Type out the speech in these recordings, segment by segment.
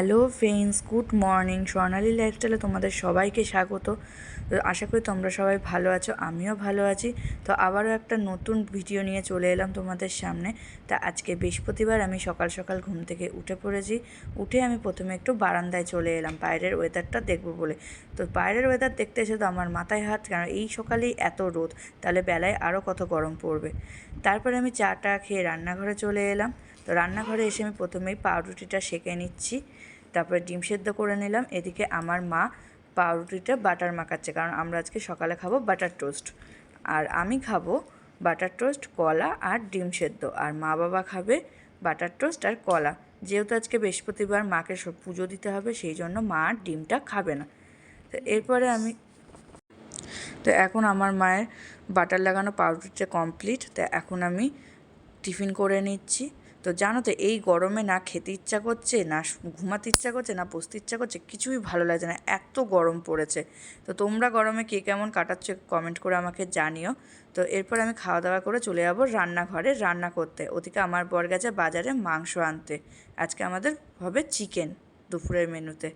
Hello friends, good morning. Swarnali লাইফস্টাইলে তোমাদের সবাইকে স্বাগত। আশা করি তোমরা সবাই ভালো আছো, আমিও ভালো আছি। তো আবারও একটা নতুন ভিডিও নিয়ে চলে এলাম তোমাদের সামনে। তা আজকে বৃহস্পতিবার আমি সকাল সকাল ঘুম থেকে উঠে পড়েছি। উঠে আমি প্রথমে একটু বারান্দায় চলে এলাম, বাইরের ওয়েদারটা দেখব বলে। তো বাইরের ওয়েদার দেখতে এসে তো আমার মাথায় হাত, কারণ এই সকালেই এত রোদ, তাহলে বেলায় আরও কত গরম পড়বে। তারপরে আমি চাটা খেয়ে রান্নাঘরে চলে এলাম। তো রান্নাঘরে এসে আমি প্রথমেই পাউরুটিটা সেঁকে নিচ্ছি। তারপরে ডিম সেদ্ধ করে নিলাম। এদিকে আমার মা পাউরুটিটা বাটার মাখাচ্ছে, কারণ আমরা আজকে সকালে খাব বাটার টোস্ট। আর আমি খাব বাটার টোস্ট, কলা আর ডিম সেদ্ধ। আর মা বাবা খাবে বাটার টোস্ট আর কলা। যেহেতু আজকে বৃহস্পতিবার, মাকে পুজো দিতে হবে, সেই জন্য মা আর ডিমটা খাবে না। তো এরপরে আমি তো এখন আমার মায়ের বাটার লাগানো পাউরুটিটা কমপ্লিট। তো এখন আমি টিফিন করে নিচ্ছি। তো জানো তো, এই গরমে না খেতে ইচ্ছা করছে, না ঘুমাতে ইচ্ছা করছে, না বসতে ইচ্ছা করছে, কিছুই ভালো লাগছে না, এত গরম পড়েছে। তো তোমরা গরমে কে কেমন কাটাচ্ছ কমেন্ট করে আমাকে জানিও। তো এরপর আমি খাওয়া দাওয়া করে চলে যাব রান্নাঘরে, রান্না করতে। ওদিকে আমার বর গেছে বাজারে মাংস আনতে। আজকে আমাদের হবে চিকেন দুপুরের মেনুতে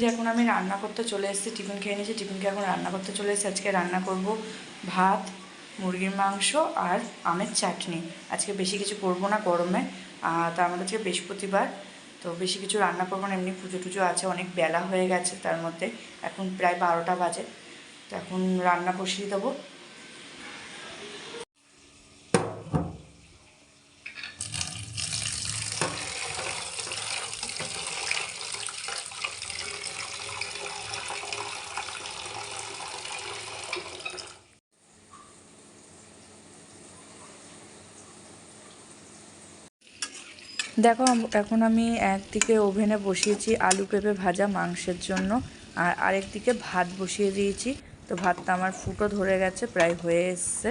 যে এখন আমি রান্না করতে চলে এসেছি, টিফিন খেয়ে নিয়েছি টিফিনকে এখন রান্না করতে চলে এসেছি। আজকে রান্না করব ভাত, মুরগির মাংস আর আমের চাটনি। আজকে বেশি কিছু করব না গরমে। তা আমাদের আজকে বৃহস্পতিবার, তো বেশি কিছু রান্না করব না। এমনি পুজো টুজো আছে, অনেক বেলা হয়ে গেছে তার মধ্যে। এখন প্রায় বারোটা বাজে। তো এখন রান্না বসিয়ে দেবো। দেখো এখন আমি একদিকে ওভেনে বসিয়েছি আলু পেঁপে ভাজা মাংসের জন্য, আর আরেকদিকে ভাত বসিয়ে দিয়েছি। তো ভাতটা আমার ফুটো ধরে গেছে, প্রায় হয়ে এসছে।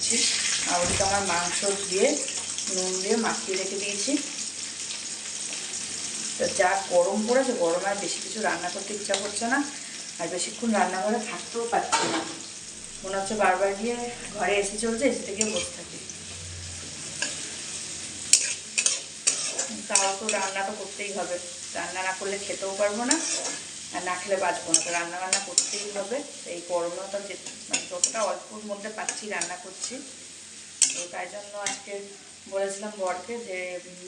দিচ্ছি। আর ওদিকে আমার মাংস দিয়ে নুন দিয়ে মাখিয়ে রেখে দিয়েছি। তো যা গরম পড়েছে, গরমে আর বেশি কিছু রান্না করতে ইচ্ছা করছে না। আর বেশিক্ষণ রান্নাঘরে থাকতেও পারছি না। মনে হচ্ছে বারবার গিয়ে ঘরে এসে চলছে, এসে থেকে বসে থাকি। তাও তো রান্না তো করতেই হবে। রান্না না করলে খেতেও পারব না। আর না খেলে বাঁচবো না। তো রান্না বান্না করতেই হবে। এই গরমে তো যে মানে যতটা অল্পর মধ্যে পাচ্ছি রান্না করছি। তো তাই জন্য আজকে বলেছিলাম বরকে যে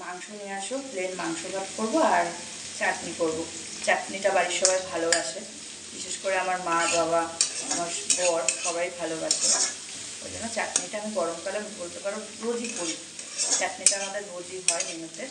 মাংস নিয়ে আসো প্লেন মাংস ভাত করব আর চাটনি করব। চাটনিটা বাড়ির সবাই ভালোবাসে। বিশেষ করে আমার মা, বাবা, আমার বর সবাই ভালোবাসে। ওই জন্য চাটনিটা আমি গরমকালে বলতে পারো রোজই করি। চাটনিটা আমাদের রোজই হয় মেনুতে।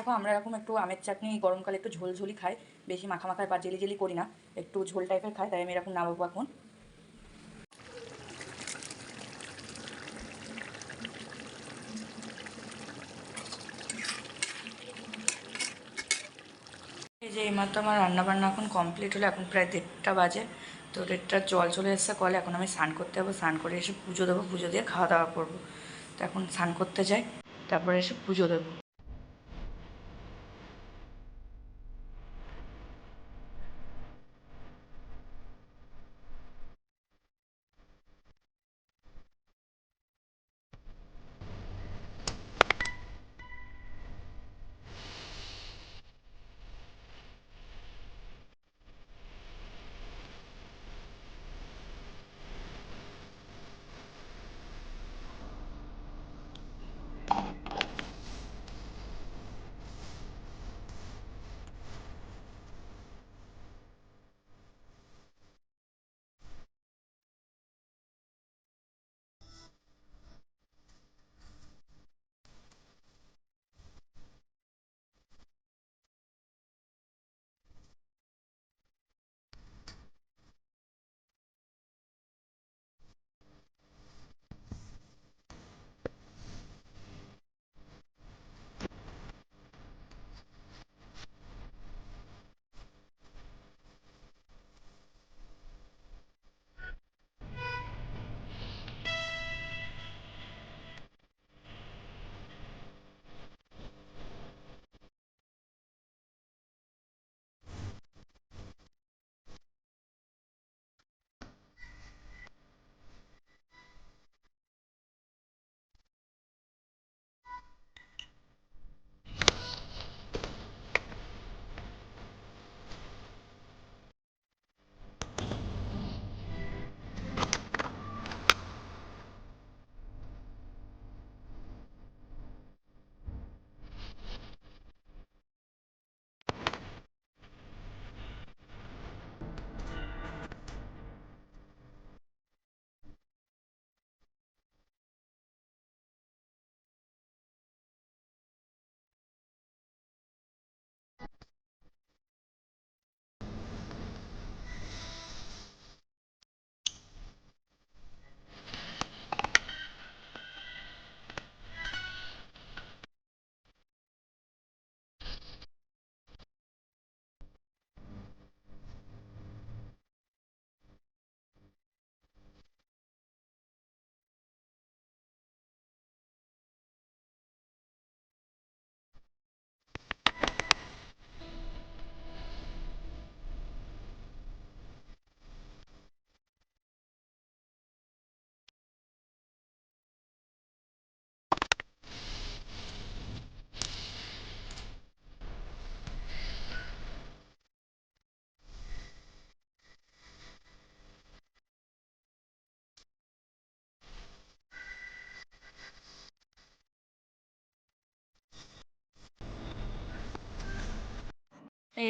দেখো, আমরা এরকম একটু আমের চাটনি গরমকালে একটু ঝোল ঝোলই খাই। বেশি মাখা মাখায় বা জেলি জেলি করি না, একটু ঝোল টাইপের খাই, তাই আমি এরকম নামাবো এখন এই যে এইমাত্র আমার রান্নাবান্না এখন কমপ্লিট হলো, এখন প্রায় দেড়টা বাজে। তো দেড়টার জল চলে এসেছে কলে, এখন আমি স্নান করতে যাব, স্নান করে এসে পুজো দেবো, পুজো দিয়ে খাওয়া দাওয়া করব। তো এখন স্নান করতে যাই, তারপরে এসে পুজো দেবো।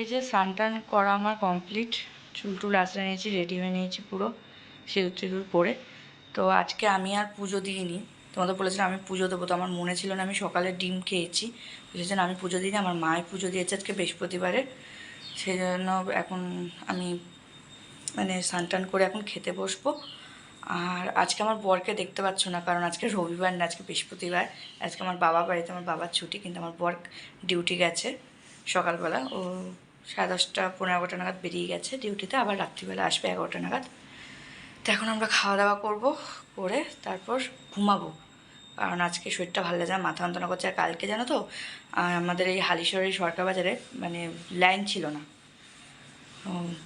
এই যে স্নান টান করা আমার কমপ্লিট চুল টুল আসলে নিয়েছি রেডি হয়ে নিয়েছি পুরো সিঁদুর টিঁদুর পরে। তো আজকে আমি আর পুজো দিইনি। তোমাদের বলেছিলাম আমি পুজো দেবো, তো আমার মনে ছিল না আমি সকালে ডিম খেয়েছি। বুঝেছেন আমি পুজো দিইনি, আমার মায়ের পুজো দিয়েছে আজকে বৃহস্পতিবারে। সেই জন্য এখন আমি মানে স্নান টান করে এখন খেতে বসবো। আর আজকে আমার বরকে দেখতে পাচ্ছ না, কারণ আজকে রবিবার না, আজকে বৃহস্পতিবার। আজকে আমার বাবা বাড়িতে, আমার বাবার ছুটি, কিন্তু আমার বর ডিউটি গেছে সকালবেলা। ও সাড়ে দশটা পনেরো এগারোটা নাগাদ বেরিয়ে গেছে ডিউটিতে, আবার রাত্রিবেলা আসবে এগারোটা নাগাদ। তো এখন আমরা খাওয়া দাওয়া করব, করে তারপর ঘুমাবো। কারণ আজকে শরীরটা ভালো লাগে মাথা যন্ত্রণা করছে আর কালকে জানো তো আমাদের এই হালিশহরের সরকার বাজারে মানে লাইন ছিল না।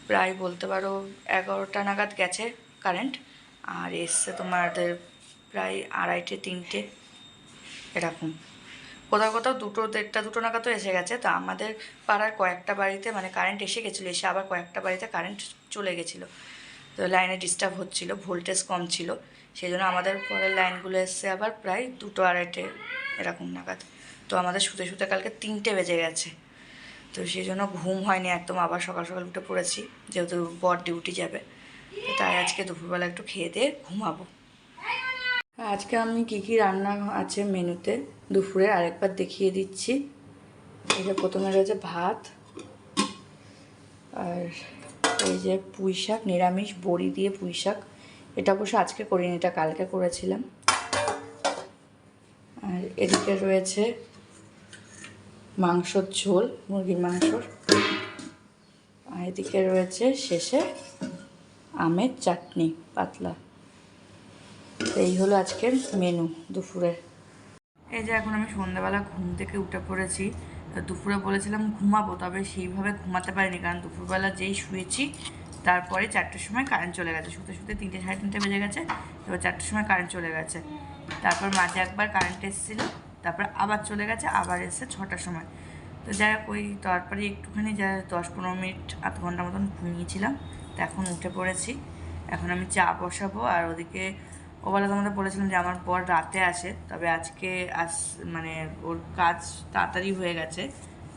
প্রায় বলতে পারো এগারোটা নাগাদ গেছে কারেন্ট আর এসছে তোমাদের প্রায় আড়াইটে, তিনটে, এরকম। কোথাও কোথাও দুটো দেড়টা দুটো নাগাদ তো এসে গেছে। তো আমাদের পাড়ার কয়েকটা বাড়িতে মানে কারেন্ট এসে গেছিল, এসে আবার কয়েকটা বাড়িতে কারেন্ট চলে গেছিল। তো লাইনে ডিস্টার্ব হচ্ছিল ভোল্টেজ কম ছিল সেই জন্য আমাদের পরের লাইনগুলো এসছে আবার প্রায় দুটো আড়াইটে এরকম নাগাদ। তো আমাদের শুতে শুতে কালকে তিনটে বেজে গেছে। তো সেই জন্য ঘুম হয়নি একদম, আবার সকাল সকাল উঠে পড়েছি, যেহেতু বর ডিউটি যাবে। তাই আজকে দুপুরবেলা একটু খেয়ে দিয়ে ঘুমাবো। আজকে আমি কি কি রান্না আছে মেনুতে? দুপুরে আরেকবার দেখিয়ে দিচ্ছি। যে প্রথমে রয়েছে ভাত, আর এই যে পুঁই শাক, নিরামিষ বড়ি দিয়ে পুঁই শাক। এটা অবশ্য আজকে করিনি, এটা কালকে করেছিলাম। আর এদিকে রয়েছে মাংসর ঝোল, মুরগির মাংসর। আর এদিকে রয়েছে শেষে আমের চাটনি, পাতলা। এই হলো আজকের মেনু দুপুরের এই যে এখন আমি সন্ধ্যাবেলা ঘুম থেকে উঠে পড়েছি দুপুরে বলেছিলাম ঘুমাবো, তবে সেইভাবে ঘুমাতে পারিনি, কারণ দুপুরবেলা যেই শুয়েছি, তারপরে চারটের সময় কারেন্ট চলে গেছে। শুতে শুতে তিনটে, সাড়ে তিনটে বেজে গেছে, এবার চারটের সময় কারেন্ট চলে গেছে। তারপর মাঝে একবার কারেন্ট এসেছিল, তারপর আবার চলে গেছে, আবার এসে ছটার সময়। তো যাই হোক, ওই তারপরে একটুখানি যা দশ পনেরো মিনিট, আধ ঘণ্টা মতন ঘুমিয়েছিলাম, তো এখন উঠে পড়েছি। এখন আমি চা বসাবো, আর ওদিকে ও বলে তোমাদের বলেছিলাম যে আমার বর রাতে আসে তবে আজকে আস মানে ওর কাজ তাড়াতাড়ি হয়ে গেছে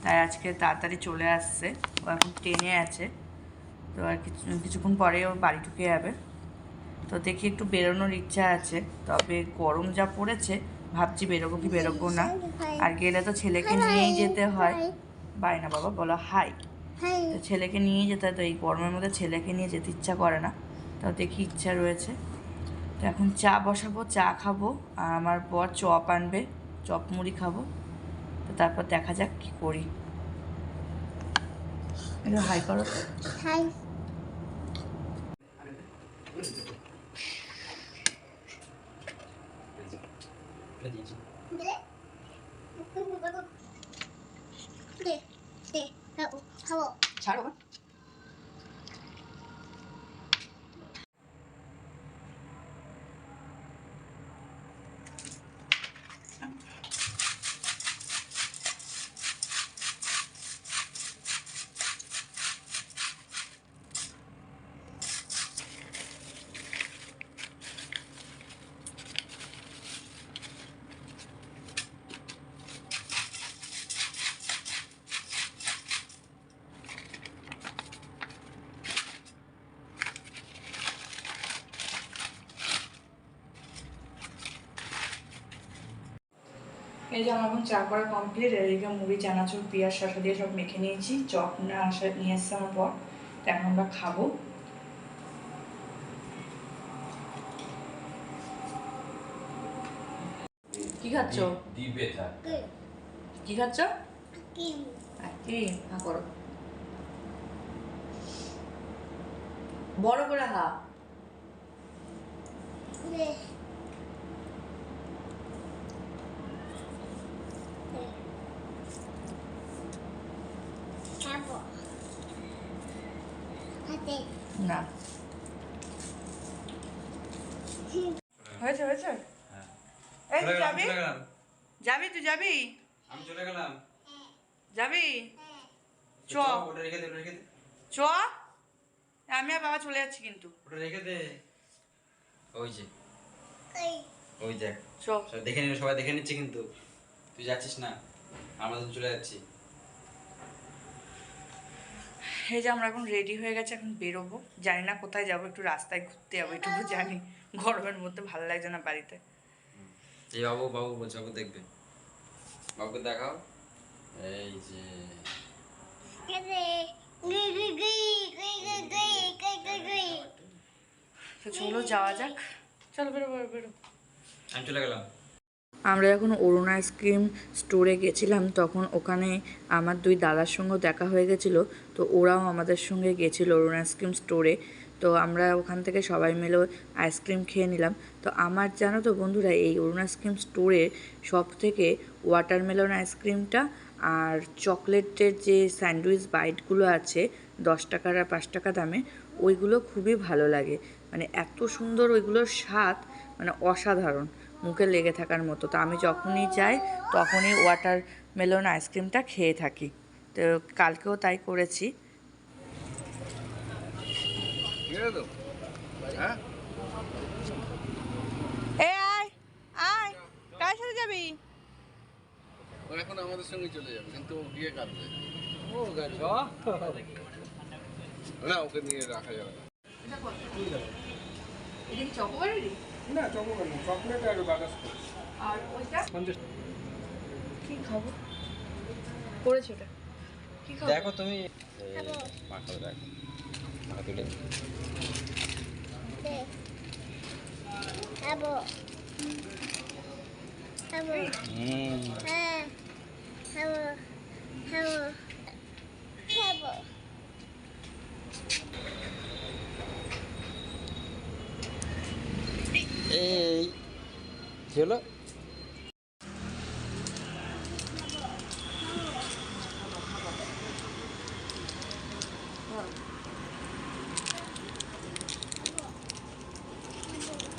তাই আজকে তাড়াতাড়ি চলে আসছে। ও এখন ট্রেনে আছে তো আর কিছু কিছুক্ষণ পরে ওর বাড়ি ঢুকে যাবে। তো দেখি একটু বেরোনোর ইচ্ছা আছে তবে গরম যা পড়েছে ভাবছি বেরোবো কি বেরোবো না। আর গেলে তো ছেলেকে নিয়েই যেতে হয়। বাই না বাবা বলো হাই তো ছেলেকে নিয়ে যেতে হয় তো এই গরমের মধ্যে ছেলেকে নিয়ে যেতে ইচ্ছা করে না। তো দেখি ইচ্ছা রয়েছে। তো এখন চা বসাবো, চা খাব, আর আমার বর চপ আনবে, চপ মুড়ি খাব। তো তারপর দেখা যাক কি করি। এটা হাই করো। হাই দে দে খাব খাব ছাড়ো এই যে আমার এখন চা করা কমপ্লিট এদিকে মুড়ি চানাচুর পেঁয়াজ শসা দিয়ে সব মেখে নিয়েছি। চপ না আসা নিয়ে এসছে আমার পর এখন আমরা খাব। কি খাচ্ছ? কি খাচ্ছ? কি করো। বড় করে হা দে খাব হাতে না হয়েছে হয়েছে এই তুই যাবি চলে গেলাম যাবি? আমি চলে গেলাম। যাবি? চ। চ, ওটা রেখে দে রেখে দে। চ। আমি আর বাবা চলে যাচ্ছি কিন্তু। ওটা রেখে দে। ওই যে। ওই। দেখ। চ। সব দেখে নিল সবাই দেখে নিচ্ছে কিন্তু। তুই যাচ্ছিস না আমাদের চলে যাচ্ছি। এই যে আমরা এখন রেডি হয়ে গেছে এখন বেরোবো। জানি না কোথায় যাব একটু রাস্তায় ঘুরতে যাব এটুকু জানি। গরমের মধ্যে ভালো লাগছে না বাড়িতে। এই বাবু বাবু বলছে বাবু দেখবে। বাবুকে দেখাও। এই যে। চলো যাওয়া যাক। বেরো বেরো বেরো। আমি চলে গেলাম। আমরা যখন অরুণ আইসক্রিম স্টোরে গেছিলাম তখন ওখানে আমার দুই দাদার সঙ্গে দেখা হয়ে গেছিল তো ওরাও আমাদের সঙ্গে গেছিল অরুণ আইসক্রিম স্টোরে। তো আমরা ওখান থেকে সবাই মিলে আইসক্রিম খেয়ে নিলাম। তো আমার জানো তো বন্ধুরা এই অরুণ আইসক্রিম স্টোরে সব থেকে ওয়াটারমেলন আইসক্রিমটা আর চকলেটের যে স্যান্ডউইচ বাইটগুলো আছে, দশ টাকার আর পাঁচ টাকা দামে, ওইগুলো খুবই ভালো লাগে। মানে এত সুন্দর ওইগুলোর স্বাদ মানে অসাধারণ, মুখে লেগে থাকার মতো। তো আমি যখনই যাই, তখনই ওয়াটার মেলন আইসক্রিমটা খেয়ে থাকি। তো কালকেও তাই করেছি। এ আয় আয় সাথে যাবি? ও এখন আমাদের সঙ্গে চলে যাবে কিন্তু ও গিয়ে কাঁদবে। না ওকে নিয়ে রাখা যাবে না। না চকোলেট না চকলেট আর বাতাস আর ওইটা? কি খাব? করেছে ওটা। কি খাব? দেখো তুমি। মাখো দেখো। মাখা তুলে খাব। খাব। হুম। হ্যাঁ খাব খাব খাব এই কি হলো?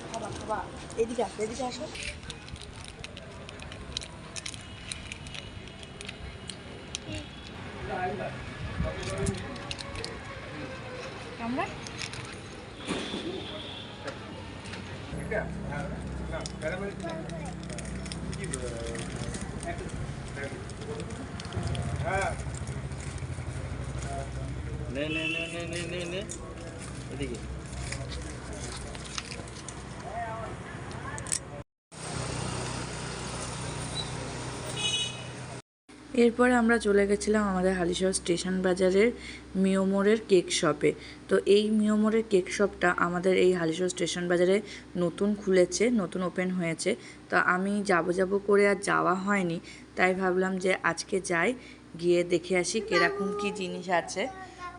খাবা খাবা এদিকে আসো। এদিকে আসো আমরা নে নে নে নে নে নে নে এদিকে এরপরে আমরা চলে গেছিলাম আমাদের হালিশহর স্টেশন বাজারের মিওমোরের কেক শপে। তো এই মিওমোরের কেক শপটা আমাদের এই হালিশহর স্টেশন বাজারে নতুন খুলেছে, নতুন ওপেন হয়েছে। তো আমি যাব যাব করে আর যাওয়া হয়নি, তাই ভাবলাম যে আজকে যাই, গিয়ে দেখে আসি কীরকম কী জিনিস আছে।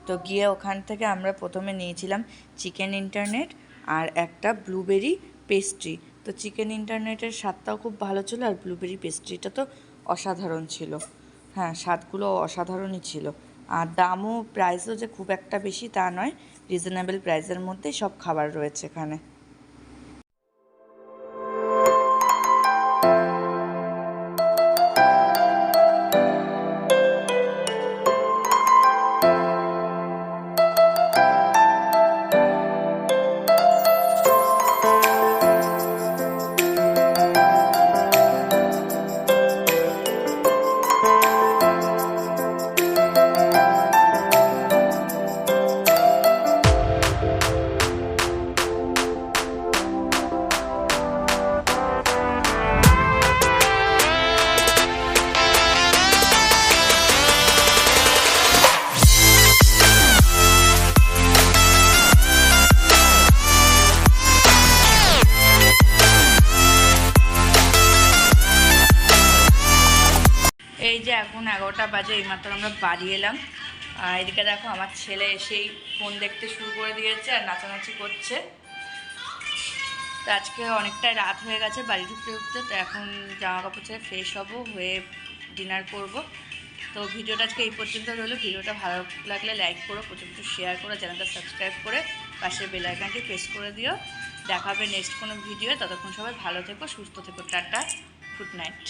তো গিয়ে ওখান থেকে আমরা প্রথমে নিয়েছিলাম চিকেন ইন্টারনেট আর একটা ব্লুবেরি পেস্ট্রি। তো চিকেন ইন্টারনেটের স্বাদটাও খুব ভালো ছিল আর ব্লুবেরি পেস্ট্রিটা তো অসাধারণ ছিল। হ্যাঁ স্বাদগুলো অসাধারণই ছিল। আর দামও প্রাইসও যে খুব একটা বেশি তা নয় রিজনেবল প্রাইসের মধ্যেই সব খাবার রয়েছে এখানে। এগারোটা বাজে, এইমাত্র আমরা বাড়ি এলাম। আর এদিকে দেখো, আমার ছেলে এসেই ফোন দেখতে শুরু করে দিয়েছে আর নাচানাচি করছে। তো আজকে অনেকটাই রাত হয়ে গেছে বাড়ি ঢুকতে ঢুকতে, তো এখন জামা কাপড় ছেড়ে ফ্রেশ হব, হয়ে ডিনার করব। তো ভিডিওটা আজকে এই পর্যন্ত রইল। ভিডিওটা ভালো লাগলে লাইক করো, প্রচুর শেয়ার করো, চ্যানেলটা সাবস্ক্রাইব করে পাশের বেল আইকনটি প্রেস করে দিও। দেখাবে নেক্সট কোনো ভিডিও ততক্ষণ সবাই ভালো থেকো, সুস্থ থেকো, টাটা গুড নাইট